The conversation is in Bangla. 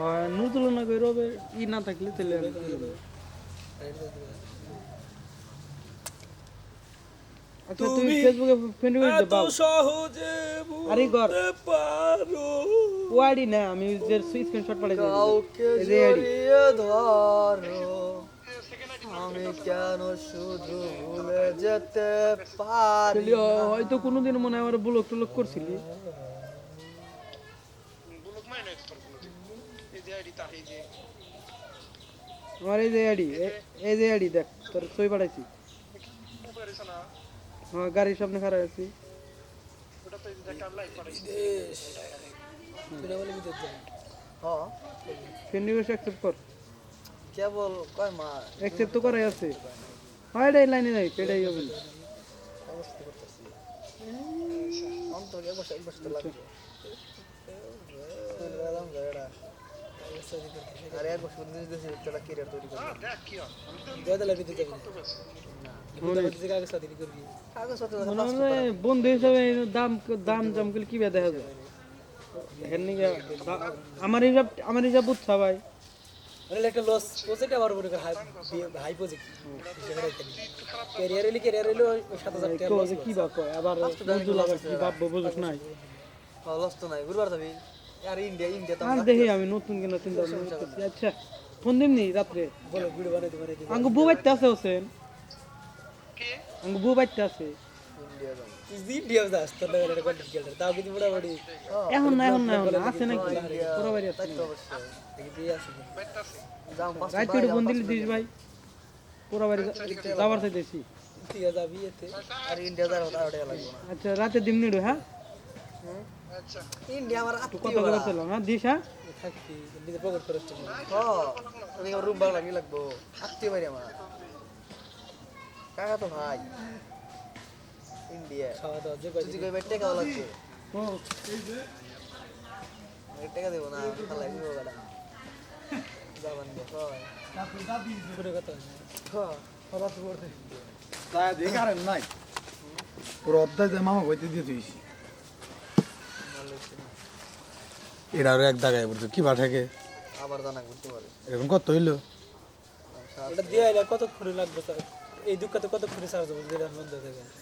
হয় না করে ই না থাকলে তাহলে। আচ্ছা তুমি ফেসবুকে ফ্রেন্ড করে দাও সহজে আরে ঘর। পারো। ওয়াইডি না আমি যে স্ক্রিনশট পাঠাই কাউকে এই যে আইডি জড়িয়ে ধরো। আমি কেন শুধু ভুলে যেতে পারি হয়তো কোনোদিন মনে হয় আমার ব্লক টলক করছিলি। আমার এই যে আইডি এই যে আইডি দেখ তোর ছবি পাঠাইছি। হ্যাঁ গাড়ির সামনে খারাপ আছি। ফ্রেন্ড রিকোয়েস্ট অ্যাকসেপ্ট কর। কেবল কয় মা অ্যাকসেপ্ট তো করাই আছে। হয় এটাই লাইনে নাই এটাই হবে। বছর এক বছর লাগবে। আর এক বছর দিন দেশে চলা কেরিয়ার তৈরি করবে। কাগজপত্র মনে হয় বন্ধু হিসাবে দাম দাম করলে কি দেখা যায়? আমার হিসাব আমার হিসাব বুঝছা ভাই। একটা লস প্রজেক্ট আবার মনে কর হাই প্রজেক্ট ক্যারিয়ার এলি ক্যারিয়ার এলো সাত হাজার টাকা কেউ কি বা কয়? আবার কি বুঝুস নাই? লস তো নাই বুঝবার যাবি? আর ইন্ডিয়া ইন্ডিয়া তো আর দেখি আমি নতুন কিনা চিন্তা ভাবনা আচ্ছা। ফোন দিমনি রাত্রে? বলো ভিডিও বানাইতে বানাইতে আঙ্গু বউ বাইতে আছে হোসেন। আঙ্গু বউ বাইতে আছে। এখন না এখন না আছে নাকি পুরো আছে ফোন দিলি দিস ভাই পুরো যাওয়ার আচ্ছা রাতে দিমনি রে হ্যাঁ ইন্ডিয়া আমার কত করে হ্যাঁ দিস হ্যাঁ নিজে পকেট চলে হ্যাঁ রুম লাগি লাগবো আত্মীয় আমার কাকা তো ভাই ইন্ডিয়া খাওয়া দাওয়া যদি কই লাগবে। টাকা দেবো না যাবান কথা। হ্যাঁ তা নাই। পুরো অধ্যায় যে মামা কইতে দিয়ে এটা আরও এক দাগায় পড়তো কি পাঠাকে আবার জানা করতে পারে। এরকম কত হইল? এটা দিয়ে আইলে কতক্ষণ লাগবে স্যার এই দুঃখতে হবে যেটা বন্ধ হয়ে যাবে।